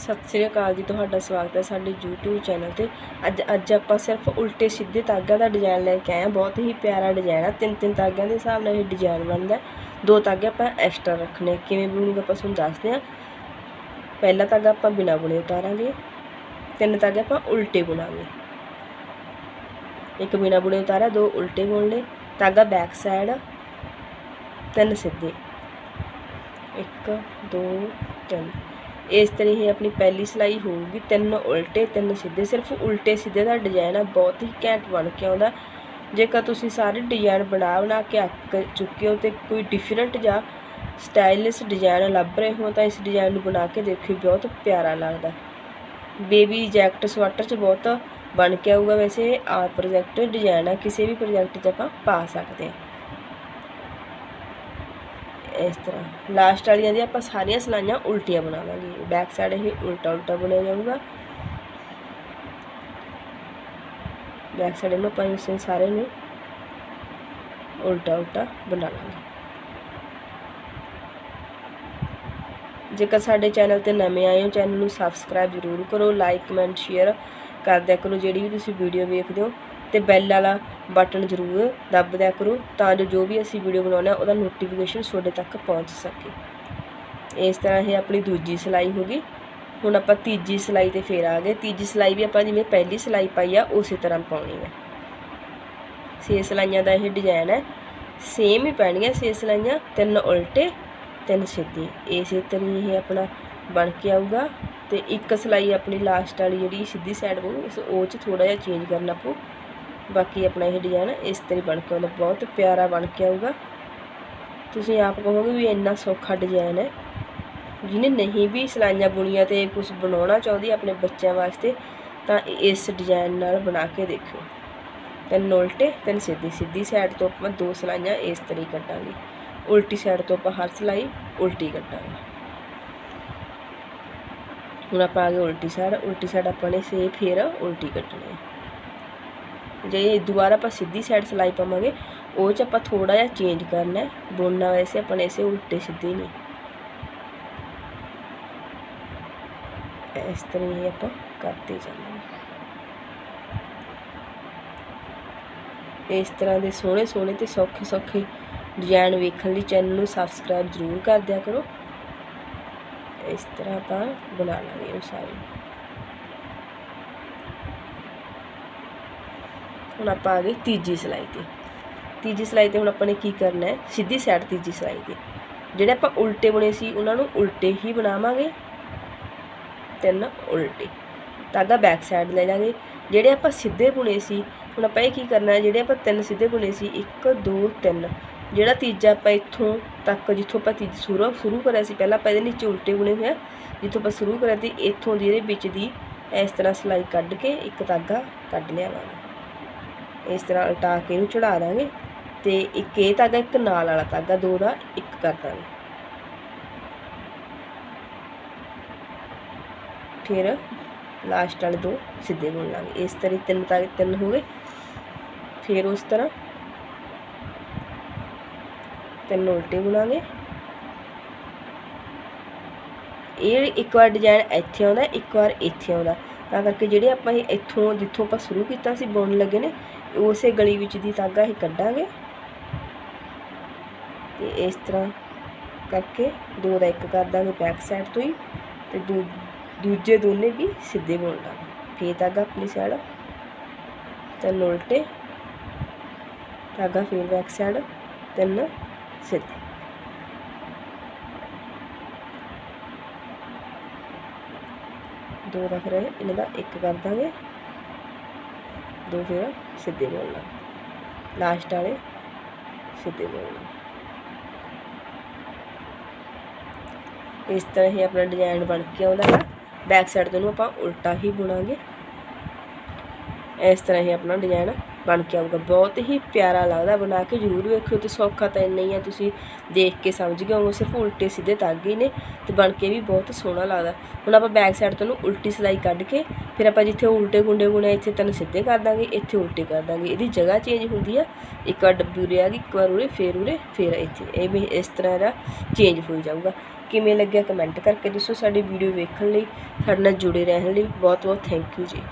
ਸਤਿ ਸ੍ਰੀ ਅਕਾਲ ਜੀ, ਤੁਹਾਡਾ ਸਵਾਗਤ ਹੈ ਸਾਡੇ YouTube ਚੈਨਲ ਤੇ। ਅੱਜ ਅੱਜ ਆਪਾਂ ਸਿਰਫ ਉਲਟੇ ਸਿੱਧੇ ਤਾਗਿਆਂ ਦਾ ਡਿਜ਼ਾਈਨ ਲੈ ਕੇ ਆਏ ਹਾਂ। ਬਹੁਤ ਹੀ ਪਿਆਰਾ ਡਿਜ਼ਾਈਨ ਆ ਤਿੰਨ ਤਿੰਨ ਤਾਗਿਆਂ ਦੇ ਹਿਸਾਬ ਨਾਲ ਇਹ ਡਿਜ਼ਾਈਨ ਬਣਦਾ ਦੋ ਤਾਗੇ ਆਪਾਂ ਐਕਸਟਰਾ ਰੱਖਣੇ ਕਿਵੇਂ ਬਣੂਗਾ ਆਪਾਂ ਤੁਹਾਨੂੰ ਦੱਸਦੇ ਹਾਂ। ਪਹਿਲਾ ਤਾਗਾ ਆਪਾਂ ਬਿਨਾ ਬੁਣੇ ਉਤਾਰਾਂਗੇ। ਤਿੰਨ ਤਾਗੇ ਆਪਾਂ ਉਲਟੇ ਬੁਣਾਂਗੇ। ਇੱਕ ਬਿਨਾ ਬੁਣੇ ਉਤਾਰਿਆ, ਦੋ ਉਲਟੇ ਬੁਣਨੇ ਲਏ। ਤਾਗਾ ਬੈਕ ਸਾਈਡ ਤਿੰਨ ਸਿੱਧੇ। ਇੱਕ, ਦੋ, ਤਿੰਨ। ਇਸ ਤਰ੍ਹਾਂ ਹੀ ਆਪਣੀ ਪਹਿਲੀ ਸਿਲਾਈ ਹੋਊਗੀ, ਤਿੰਨ ਉਲਟੇ, ਤਿੰਨ ਸਿੱਧੇ, ਸਿਰਫ ਉਲਟੇ ਸਿੱਧੇ ਦਾ ਡਿਜ਼ਾਈਨ ਆ, ਬਹੁਤ ਹੀ ਘੈਂਟ ਬਣ ਕੇ ਆਉਂਦਾ। ਜੇਕਰ ਤੁਸੀਂ ਸਾਰੇ ਡਿਜ਼ਾਈਨ ਬਣਾ ਬਣਾ ਕੇ ਅੱਕ ਚੁੱਕੇ ਹੋ ਤੇ ਕੋਈ ਡਿਫਰੈਂਟ ਜਾਂ ਸਟਾਈਲਿਸ਼ ਡਿਜ਼ਾਈਨ ਲੱਭ ਰਹੇ ਹੋ, ਤਾਂ ਇਸ ਡਿਜ਼ਾਈਨ ਨੂੰ ਬਣਾ ਕੇ ਦੇਖਿਓ, ਬਹੁਤ ਪਿਆਰਾ ਲੱਗਦਾ। ਬੇਬੀ ਜੈਕਟ ਸਵੈਟਰ 'ਚ ਬਹੁਤ ਬਣ ਕੇ ਆਊਗਾ ਵੈਸੇ ਆ ਪ੍ਰੋਜੈਕਟ ਡਿਜ਼ਾਈਨ ਆ, ਕਿਸੇ ਵੀ ਪ੍ਰੋਜੈਕਟ 'ਚ ਆਪਾਂ ਪਾ ਸਕਦੇ ਹਾਂ। ਇਸ ਤਰ੍ਹਾਂ। ਲਾਸਟ ਵਾਲੀਆਂ ਦੀ ਆਪਾਂ ਸਾਰੀਆਂ ਸਲਾਈਆਂ ਉਲਟੀਆਂ ਬਣਾਵਾਂਗੇ। ਬੈਕ ਸਾਈਡ ਇਹ ਉਲਟਾ ਉਲਟਾ ਬਣਿਆ ਜਾਊਗਾ। ਬੈਕ ਸਾਈਡ ਨੂੰ ਆਪਾਂ ਇਸੇ ਸਾਰੇ ਨੂੰ ਉਲਟਾ ਉਲਟਾ ਬਣਾ ਲਾਂਗੇ। ਜੇਕਰ ਸਾਡੇ ਚੈਨਲ ਤੇ ਨਵੇਂ ਆਏ ਹੋ, ਚੈਨਲ ਨੂੰ ਸਬਸਕ੍ਰਾਈਬ ਜ਼ਰੂਰ ਕਰੋ ਲਾਈਕ ਕਮੈਂਟ ਸ਼ੇਅਰ ਕਰ ਦਿਆ ਕਰੋ। ਜਿਹੜੀ ਵੀ ਤੁਸੀਂ ਵੀਡੀਓ ਵੇਖਦੇ ਹੋ ਅਤੇ ਬੈਲ ਵਾਲਾ ਬਟਨ ਜ਼ਰੂਰ ਦੱਬ ਦਿਆ ਕਰੋ ਤਾਂ ਜੋ ਜੋ ਵੀ ਅਸੀਂ ਵੀਡੀਓ ਬਣਾਉਂਦੇ ਹਾਂ ਉਹਦਾ ਨੋਟੀਫਿਕੇਸ਼ਨ ਤੁਹਾਡੇ ਤੱਕ ਪਹੁੰਚ ਸਕੇ। ਇਸ ਤਰ੍ਹਾਂ ਇਹ ਆਪਣੀ ਦੂਜੀ ਸਿਲਾਈ ਹੋ ਗਈ। ਹੁਣ ਆਪਾਂ ਤੀਜੀ ਸਿਲਾਈ ਤੇ ਫੇਰ ਆ ਗਏ। ਤੀਜੀ ਸਿਲਾਈ ਵੀ ਆਪਾਂ ਜਿਵੇਂ ਪਹਿਲੀ ਸਿਲਾਈ ਪਾਈ ਆ, ਉਸੇ ਤਰ੍ਹਾਂ ਪਾਉਣੀ ਹੈ ਛੇ ਸਿਲਾਈਆਂ ਦਾ ਇਹ ਡਿਜ਼ਾਈਨ ਹੈ। ਸੇਮ ਹੀ ਪੈਣਗੀਆਂ ਛੇ ਸਿਲਾਈਆਂ, ਤਿੰਨ ਉਲਟੇ, ਤਿੰਨ ਸਿੱਧੇ। ਇਸੇ ਤਰ੍ਹਾਂ ਇਹ ਆਪਣਾ ਬਣ ਕੇ ਆਊਗਾ। ਤੇ ਇੱਕ ਸਿਲਾਈ ਆਪਣੀ ਲਾਸਟ ਵਾਲੀ ਜਿਹੜੀ ਸਿੱਧੀ ਸਾਈਡ ਪਊ ਇਸ ਉਹ ਚ ਥੋੜਾ ਜਿਹਾ ਚੇਂਜ ਕਰਨਾ ਪਊ। ਬਾਕੀ ਆਪਣਾ ਇਹ ਡਿਜ਼ਾਈਨ ਇਸ ਤਰ੍ਹਾਂ ਬਣ ਕੇ ਆਉਂਦਾ, ਬਹੁਤ ਪਿਆਰਾ ਬਣ ਕੇ ਆਊਗਾ। ਤੁਸੀਂ ਆਪ ਕਹੋਗੇ ਵੀ ਇੰਨਾ ਸੌਖਾ ਡਿਜ਼ਾਈਨ ਹੈ। ਜਿਹਨੇ ਨਹੀਂ ਵੀ ਸਿਲਾਈਆਂ ਬੁਣੀਆਂ ਤੇ ਕੁਝ ਬਣਾਉਣਾ ਚਾਹੁੰਦੀ ਆਪਣੇ ਬੱਚਿਆਂ ਵਾਸਤੇ, ਤਾਂ ਇਸ ਡਿਜ਼ਾਈਨ ਨਾਲ ਬਣਾ ਕੇ ਦੇਖਿਓ। ਤਿੰਨ ਉਲਟੇ, ਤਿੰਨ ਸਿੱਧੀ ਸਿੱਧੀ ਸਾਈਡ ਤੋਂ ਆਪਾਂ ਦੋ ਸਿਲਾਈਆਂ ਇਸ ਤਰ੍ਹਾਂ ਹੀ ਕੱਟਾਂਗੇ ਉਲਟੀ ਸਾਈਡ ਤੋਂ ਆਪਾਂ ਹਰ ਸਿਲਾਈ ਉਲਟੀ ਕੱਟਾਂਗੇ ਹੁਣ ਆਪਾਂ ਆ ਗਏ ਉਲਟੀ ਸਾਈਡ ਉਲਟੀ ਸਾਈਡ ਆਪਾਂ ਨੇ ਸੇ ਫਿਰ ਉਲਟੀ ਕੱਟਣੀ ਹੈ। ਜੇ ਦੁਬਾਰਾ ਆਪਾਂ ਸਿੱਧੀ ਸਾਈਡ ਸਿਲਾਈ ਪਾਵਾਂਗੇ, ਉਹ ਚ ਆਪਾਂ ਥੋੜਾ ਜਿਹਾ ਚੇਂਜ ਕਰਨਾ ਬੁਣਨਾ ਵੈਸੇ ਆਪਾਂ ਨੇ ਇਸੇ ਉਲਟੇ ਸਿੱਧੇ ਨਹੀਂ ਇਸ ਤਰ੍ਹਾਂ ਹੀ ਆਪਾਂ ਕਰਦੇ ਜਾਵਾਂਗੇ ਇਸ ਤਰ੍ਹਾਂ ਦੇ ਸੋਹਣੇ ਸੋਹਣੇ ਤੇ ਸੌਖੇ ਸੌਖੇ ਡਿਜ਼ਾਈਨ ਵੇਖਣ ਲਈ ਚੈਨਲ ਨੂੰ ਸਬਸਕ੍ਰਾਈਬ ਜ਼ਰੂਰ ਕਰ ਦਿਆ ਕਰੋ। ਇਸ ਤਰ੍ਹਾਂ ਆਪਾਂ ਬਣਾ ਲਾਂਗੇ ਇਹ ਸਾਰੇ। ਹੁਣ ਆਪਾਂ ਆ ਗਏ ਤੀਜੀ ਸਿਲਾਈ ਤੇ। ਤੀਜੀ ਸਿਲਾਈ ਤੇ ਹੁਣ ਆਪਾਂ ਨੇ ਕੀ ਕਰਨਾ ਹੈ? ਸਿੱਧੀ ਸਾਈਡ ਤੀਜੀ ਸਿਲਾਈ ਤੇ। ਜਿਹੜੇ ਆਪਾਂ ਉਲਟੇ ਬੁਣੇ ਸੀ, ਉਹਨਾਂ ਨੂੰ ਉਲਟੇ ਹੀ ਬਣਾਵਾਂਗੇ। ਤਿੰਨ ਉਲਟੇ। ਧਾਗਾ ਬੈਕ ਸਾਈਡ ਲੈ ਜਾਾਂਗੇ ਜਿਹੜੇ ਆਪਾਂ ਸਿੱਧੇ ਬੁਣੇ ਸੀ, ਹੁਣ ਆਪਾਂ ਇਹ ਕੀ ਕਰਨਾ ਹੈ? ਜਿਹੜੇ ਆਪਾਂ ਤਿੰਨ ਸਿੱਧੇ ਬੁਣੇ ਸੀ 1 2 3 ਜਿਹੜਾ ਤੀਜਾ ਆਪਾਂ ਇੱਥੋਂ ਤੱਕ ਜਿੱਥੋਂ ਆਪਾਂ ਤੀਜੀ ਸ਼ੁਰੂ ਸ਼ੁਰੂ ਕਰਿਆ ਸੀ, ਪਹਿਲਾਂ ਆਪਾਂ ਇਹਦੇ ਨੀਚੇ ਉਲਟੇ ਬੁਣੇ ਹੋਏ ਆ। ਜਿੱਥੋਂ ਆਪਾਂ ਸ਼ੁਰੂ ਕਰਿਆ ਸੀ, ਇੱਥੋਂ ਦੀ ਇਹਦੇ ਵਿੱਚ ਦੀ ਇਸ ਤਰ੍ਹਾਂ ਸਿਲਾਈ ਕੱਢ ਕੇ ਇੱਕ ਧਾਗਾ ਕੱਢ ਲਿਆਵਾਂਗੇ। ਇਸ ਤਰ੍ਹਾਂ ਉਲਟਾ ਕੇ ਇਹਨੂੰ ਚੜਾ ਦਾਂਗੇ ਤੇ ਇੱਕ ਇਹ ਧਾਗਾ, ਇੱਕ ਨਾਲ ਵਾਲਾ ਧਾਗਾ, ਦੋ ਦਾ ਇੱਕ ਕਰ ਦਾਂਗੇ। ਫਿਰ ਲਾਸਟ ਵਾਲੇ ਦੋ ਸਿੱਧੇ ਬੁਣ ਲਾਂਗੇ। ਇਸ ਤਰ੍ਹਾਂ ਤਿੰਨ ਤਾਗੇ ਤਿੰਨ ਹੋ ਗਏ। ਫਿਰ ਉਸ ਤਰ੍ਹਾਂ ਤਿੰਨ ਉਲਟੇ ਬੁਣਾਂਗੇ ਇਹ ਇੱਕ ਵਾਰ ਡਿਜ਼ਾਈਨ ਇੱਥੇ ਆਉਂਦਾ ਇੱਕ ਵਾਰ ਇੱਥੇ ਆਉਂਦਾ ਤਾਂ ਕਰਕੇ ਜਿਹੜੇ ਆਪਾਂ ਇਹ ਇੱਥੋਂ, ਜਿੱਥੋਂ ਆਪਾਂ ਸ਼ੁਰੂ ਕੀਤਾ ਸੀ, ਬੁਣਨ ਲੱਗੇ ਨੇ, ਉਸੇ ਗਲੀ ਵਿੱਚ ਦੀ ਤਾਗਾ ਹੀ ਕੱਢਾਂਗੇ। ਤੇ ਇਸ ਤਰ੍ਹਾਂ ਕਰਕੇ ਦੋ ਦਾ ਇੱਕ ਕਰ ਦਾਂਗੇ ਬੈਕ ਸਾਈਡ ਤੋਂ ਹੀ, ਤੇ ਦੂ, ਦੂਜੇ ਦੋਨੇ ਵੀ ਸਿੱਧੇ ਬੁਣ ਲਾਂਗੇ। ਫੇਰ ਤਾਗਾ ਆਪਣੀ ਸਾਈਡ ਤਿੰਨ ਉਲਟੇ ਤਾਗਾ ਫੇਰ ਬੈਕ ਸਾਈਡ ਤਿੰਨ ਸਿੱਧੇ। ਦੋ ਦਾ ਫਿਰ ਇਹਨਾਂ ਦਾ ਇੱਕ ਕਰ ਦਾਂਗੇ। ਦੋ ਫਿਰ ਸਿੱਧੇ ਬੋਲਣਾ। ਲਾਸਟ ਵਾਲੇ ਸਿੱਧੇ ਬੋਲਣਾ। ਇਸ ਤਰ੍ਹਾਂ ਹੀ ਆਪਣਾ ਡਿਜ਼ਾਈਨ ਬਣ ਕੇ ਆਉਂਦਾ ਹੈ। ਬੈਕ ਸਾਈਡ ਤੋਂ ਨੂੰ ਆਪਾਂ ਉਲਟਾ ਹੀ ਬੁਣਾਂਗੇ। ਇਸ ਤਰ੍ਹਾਂ ਹੀ ਆਪਣਾ ਡਿਜ਼ਾਈਨ ਬਣ ਕੇ ਆਊਗਾ। ਬਹੁਤ ਹੀ ਪਿਆਰਾ ਲੱਗਦਾ। ਬਣਾ ਕੇ ਜ਼ਰੂਰ ਵੇਖਿਓ। ਤੇ ਸੌਖਾ ਤਾਂ ਇੰਨਾ ਹੀ ਆ। ਤੁਸੀਂ ਦੇਖ ਕੇ ਸਮਝ ਗਏ ਹੋਵੋਗੇ। ਸਿਰਫ ਉਲਟੇ ਸਿੱਧੇ ਧਾਗੇ ਨੇ। ਤੇ ਬਣ ਕੇ ਵੀ ਬਹੁਤ ਸੋਹਣਾ ਲੱਗਦਾ। ਹੁਣ ਆਪਾਂ ਬੈਕ ਸਾਈਡ ਤੋਂ ਨੂੰ ਉਲਟੀ ਸਿਲਾਈ ਕੱਢ ਕੇ, ਫਿਰ ਆਪਾਂ ਜਿੱਥੇ ਉਲਟੇ ਗੁੰਡੇ ਬੁਣੇ ਇੱਥੇ ਤਿੰਨ ਸਿੱਧੇ ਕਰ ਦਾਂਗੇ। ਇੱਥੇ ਉਲਟੇ ਕਰ ਦਾਂਗੇ। ਇਹਦੀ ਜਗ੍ਹਾ ਚੇਂਜ ਹੁੰਦੀ ਆ। ਇੱਕ ਵਾਰ ਡੱਬੀ ਉਰੇ ਆ ਗਈ, ਇੱਕ ਵਾਰ ਉਰੇ, ਫੇਰ ਉਰੇ, ਫੇਰ ਇੱਥੇ। ਇਹ ਵੀ ਇਸ ਤਰ੍ਹਾਂ ਦਾ ਚੇਂਜ ਹੋਈ ਜਾਊਗਾ। ਕਿਵੇਂ ਲੱਗਿਆ ਕਮੈਂਟ ਕਰਕੇ ਦੱਸੋ। ਸਾਡੀ ਵੀਡੀਓ ਵੇਖਣ ਲਈ, ਸਾਡੇ ਨਾਲ ਜੁੜੇ ਰਹਿਣ ਲਈ ਬਹੁਤ ਬਹੁਤ ਥੈਂਕ ਯੂ ਜੀ।